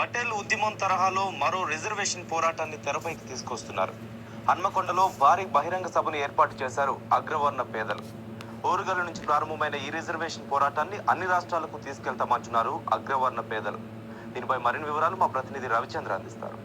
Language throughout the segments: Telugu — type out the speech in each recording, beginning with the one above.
పటేల్ ఉద్యమం తరహాలో మరో రిజర్వేషన్ పోరాటాన్ని తెరపైకి తీసుకొస్తున్నారు. హన్మకొండలో భారీ బహిరంగ సభను ఏర్పాటు చేశారు అగ్రవర్ణ పేదలు. ఓరుగల నుంచి ప్రారంభమైన ఈ రిజర్వేషన్ పోరాటాన్ని అన్ని రాష్ట్రాలకు తీసుకెళ్తామంటున్నారు అగ్రవర్ణ పేదలు. దీనిపై మరిన్ని వివరాలు మా ప్రతినిధి రవిచంద్ర అందిస్తారు.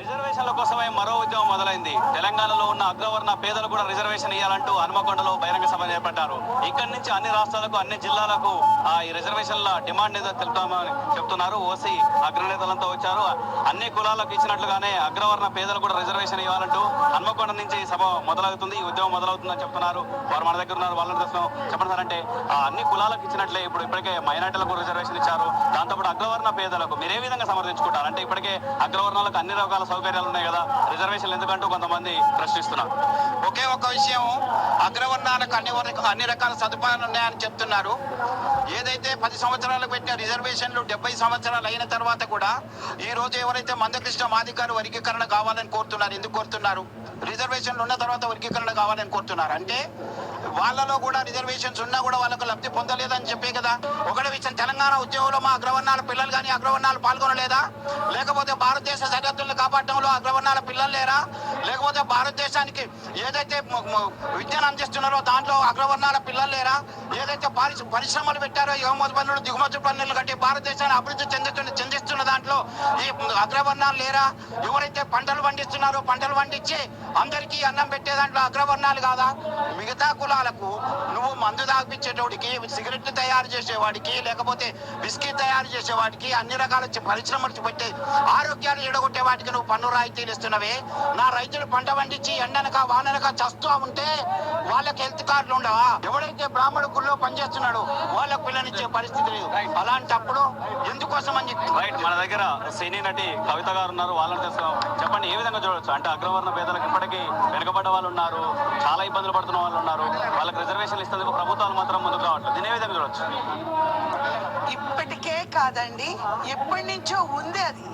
రిజర్వేషన్ల కోసమే మరో ఉద్యమం మొదలైంది. తెలంగాణలో ఉన్న అగ్రవర్ణ పేదలు కూడా రిజర్వేషన్ ఇవ్వాలంటూ హనుమకొండలో బహిరంగ సభ చేపట్టారు. ఇక్కడి నుంచి అన్ని రాష్ట్రాలకు అన్ని జిల్లాలకు ఆ ఈ రిజర్వేషన్ల డిమాండ్ ఏదో తెలుపుతామని చెప్తున్నారు. ఓసీ అగ్రనేతలంతా వచ్చారు. అన్ని కులాలకు ఇచ్చినట్లుగానే అగ్రవర్ణ పేదలు కూడా రిజర్వేషన్ ఇవ్వాలంటూ హనుమకొండ నుంచి ఈ సభ మొదలవుతుంది. ఈ ఉద్యమం మొదలవుతుందని చెప్తున్నారు. వారు మన దగ్గర ఉన్నారు. వాళ్ళని ప్రశ్న చెప్పండి సార్ అంటే అన్ని కులాలకు ఇచ్చినట్లే ఇప్పుడు ఇప్పటికే మైనార్టీలకు రిజర్వేషన్ ఇచ్చారు. దాంతోపాటు అగ్రవర్ణ పేదలకు మీరు ఏ విధంగా సమర్థించుకుంటారు? అంటే ఇప్పటికే అగ్రవర్ణాలకు అన్ని రకాల సౌకర్యాలు ఉన్నాయి కదా. రిజర్వేషన్లు ఎందుకంటూ కొంతమంది ప్రశ్నిస్తున్నారు. ఒకే ఒక విషయం అగ్రవర్ణాలకు అన్ని అన్ని రకాల సదుపాయాలు ఉన్నాయని చెప్తున్నారు. ఏదైతే పది సంవత్సరాలు పెట్టిన రిజర్వేషన్లు డెబ్బై సంవత్సరాలు అయిన తర్వాత కూడా ఈ రోజు ఎవరైతే మందకృష్ణ మాదిగారు వర్గీకరణ కావాలని కోరుతున్నారు ఎందుకు కోరుతున్నారు? రిజర్వేషన్లు ఉన్న తర్వాత వర్గీకరణ కావాలని కోరుతున్నారు. అంటే వాళ్ళలో కూడా రిజర్వేషన్స్ ఉన్నా కూడా వాళ్ళకు లబ్ధి పొందలేదని చెప్పే కదా. ఒకటి విషయం తెలంగాణ ఉద్యోగంలో మా అగ్రవర్ణాల పిల్లలు కానీ అగ్రవర్ణాలు పాల్గొనలేదా? లేకపోతే భారతదేశ సరిహద్దులను కాపాడటంలో అగ్రవర్ణాల పిల్లలు లేరా? లేకపోతే భారతదేశానికి ఏదైతే విద్యను అందిస్తున్నారో దాంట్లో అగ్రవర్ణాల పిల్లలు లేరా? ఏదైతే పారిశ పరిశ్రమలు పెట్టారో ఎగుమతి పన్నులు దిగుమతి పన్నులు కట్టి భారతదేశాన్ని అభివృద్ధి చెందుతున్న చెందిస్తున్న దాంట్లో ఈ అగ్రవర్ణాలు లేరా? ఎవరైతే పంటలు పండిస్తున్నారో పంటలు పండించి అందరికీ అన్నం పెట్టే దాంట్లో అగ్రవర్ణాలు కాదా? మిగతా కులాలకు నువ్వు మందు తాగిపించేటోడికి సిగరెట్లు తయారు చేసేవాడికి లేకపోతే బిస్కీ తయారు చేసేవాడికి అన్ని రకాల పరిశ్రమలు పెట్టే ఆరోగ్య ఎడగొట్టే వాటికి నువ్వు పన్ను రాయితీలు ఇస్తున్నవే. నా రైతులు పంట పండించి ఎండనక వాననక చస్తూ ఉంటే వాళ్ళకి హెల్త్ కార్డులు ఉండవా? ఎవడైతే బ్రాహ్మణ గుళ్ళో పనిచేస్తున్నాడో వాళ్ళకు పిల్లనిచ్చే పరిస్థితి లేదు. అలాంటప్పుడు ఎందుకోసం అని చెప్పి? రైట్ మన దగ్గర సినీ నటి కవిత గారు ఉన్నారు. వాళ్ళని తెలుసుకుందాం చెప్పండి ఏ విధంగా చూడొచ్చు? అంటే అగ్రవర్ణ పేదలకు ఇప్పటికీ వెనుకబడ్డ వాళ్ళు ఉన్నారు. చాలా ఇబ్బందులు పడుతున్న వాళ్ళు ఉన్నారు. వాళ్ళకి రిజర్వేషన్లు ఇస్తుంది ప్రభుత్వాలు మాత్రం ముందుకు రావట్లేదు. దీని ఏ విధంగా చూడొచ్చు? ఇప్పటికే కాదండి. ఎప్పటి నుంచో ఉంది అది.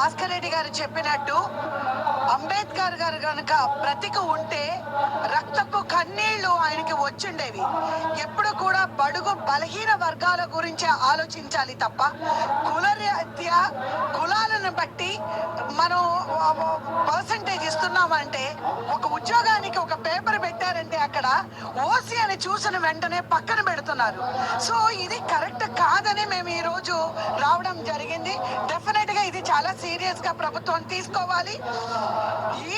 భాస్కర్ రెడ్డి గారు చెప్పినట్టు అంబేద్కర్ గారు కనుక బ్రతిక ఉంటే రక్తపు కన్నీళ్ళు ఆయనకి వచ్చిండేవి. ఎప్పుడు కూడా బడుగు బలహీన వర్గాల గురించి ఆలోచించాలి తప్ప కులరీత్యా కులాలను బట్టి మనం పర్సంటేజ్ ఒక ఉద్యోగానికి ఒక పేపర్ పెట్టారంటే అక్కడ ఓసీ అని చూసిన వెంటనే పక్కన పెడుతున్నారు. సో ఇది కరెక్ట్ కాదని మేము ఈ రోజు రావడం జరిగింది. డెఫినెట్గా ఇది చాలా సీరియస్గా ప్రభుత్వం తీసుకోవాలి.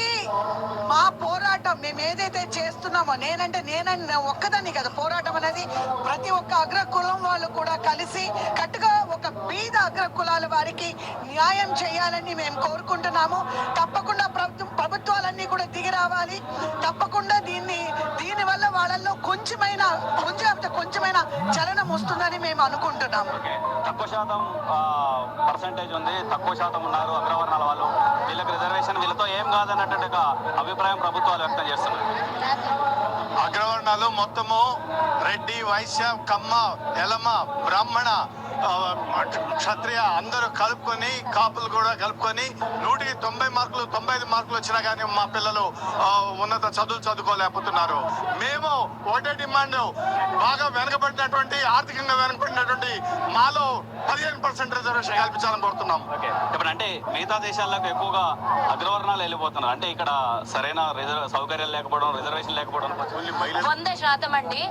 ఈ మా పోరాటం మేము ఏదైతే చేస్తున్నామో నేనంటే నేనని ఒక్కదాన్ని కదా పోరాటం అనేది ప్రతి ఒక్క అగ్ర కులం వాళ్ళు కూడా కలిసి కట్టుగా ఒక బీద అగ్ర కులాల వారికి న్యాయం చేయాలని మేము కోరుకుంటున్నాము. రావాలి తప్పకుండా దీన్ని దీని వల్ల వాళ్ళల్లో కొంచెమైనా కొంచెం అంటే కొంచెమైన చలనం వస్తుందని మేము అనుకుంటున్నాము. ఓకే. తక్కువ శాతం పర్సంటేజ్ ఉంది. తక్కువ శాతం ఉన్నారు అగ్రవర్ణాల వాళ్ళు. వీళ్ళకి రిజర్వేషన్ వీళ్ళతో ఏం కాదన్నట్టు అభిప్రాయం ప్రభుత్వాలు వ్యక్తం చేస్తున్నారు అగ్రవర్ణాలు మొత్తము రెడ్డి వైశ్య కమ్మ ఎలమ బ్రాహ్మణ క్షత్రియ అందరూ కలుపుకొని కాపులు కూడా కలుపుకొని నూటికి తొంభై మార్కులు తొంభై ఐదు మార్కులు వచ్చినా కానీ మా పిల్లలు ఉన్నత చదువులు చదువుకోలేకపోతున్నారు. మేము ఒకటే డిమాండ్ బాగా వెనకబడినటువంటి ఆర్థికంగా వెనకబడినటువంటి మాలో పదిహేను పర్సెంట్ రిజర్వేషన్ కల్పించాలని కోరుతున్నాం. ఓకే. ఇప్పుడు అంటే మిగతా దేశాలకు ఎక్కువగా అగ్రవర్ణాలు వెళ్ళిపోతున్నారు. అంటే ఇక్కడ సరైన రిజర్వ్ సౌకర్యాలు లేకపోవడం రిజర్వేషన్ లేకపోవడం వంద శాతం అండి.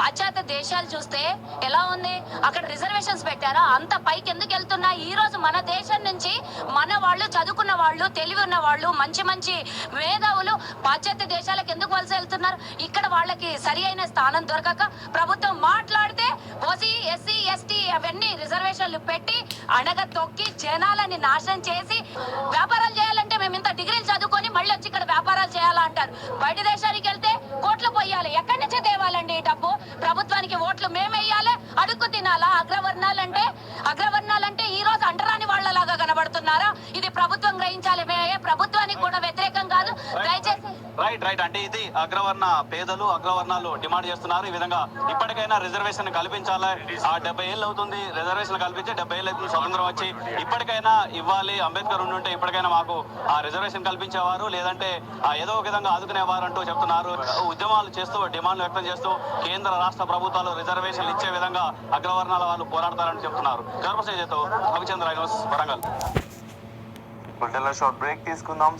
పాశ్చాత్య దేశాలు చూస్తే ఎలా ఉంది? అక్కడ ఎగ్జిబిషన్స్ పెట్టారా అంత పైకి ఎందుకు వెళ్తున్నా? ఈ రోజు మన దేశం నుంచి మన వాళ్ళు చదువుకున్న వాళ్ళు తెలివి ఉన్న వాళ్ళు మంచి మంచి మేధావులు పాశ్చాత్య దేశాలకు ఎందుకు వలస వెళ్తున్నారు? ఇక్కడ వాళ్ళకి సరి అయిన స్థానం దొరకక ప్రభుత్వం మాట్లాడితే ఓసీ ఎస్సీ ఎస్టీ అవన్నీ రిజర్వేషన్లు పెట్టి అణగ తొక్కి జనాలని నాశనం చేసి వ్యాపారాలు చేయాలంటే మేము ఇంత డిగ్రీలు చదువుకొని మళ్ళీ వచ్చి ఇక్కడ రైట్ రైట్. అంటే ఇది అగ్రవర్ణ పేదలు అగ్రవర్ణాలు డిమాండ్ చేస్తున్నారు. ఈ విధంగా ఇప్పటికైనా రిజర్వేషన్ కల్పించాలి? ఆ డెబ్బై ఏళ్ళు అవుతుంది. రిజర్వేషన్ కల్పించి డెబ్బై ఏళ్ళు అవుతుంది. స్వతంత్రం వచ్చి ఇప్పటికైనా ఇవ్వాలి. అంబేద్కర్ ఉండుంటే ఇప్పటికైనా మాకు ఆ రిజర్వేషన్ కల్పించేవారు. లేదంటే ఆ ఏదో ఒక విధంగా ఆదుకునేవారు అంటూ చెప్తున్నారు. ఉద్యమాలు చేస్తూ డిమాండ్లు వ్యక్తం చేస్తూ కేంద్ర రాష్ట్ర ప్రభుత్వాలు రిజర్వేషన్లు ఇచ్చే విధంగా అగ్రవర్ణాల వాళ్ళు పోరాడతారని చెప్తున్నారు. గర్భసేజతో రవిచంద్ర వరంగల్. షార్ట్ బ్రేక్ తీసుకుందాం.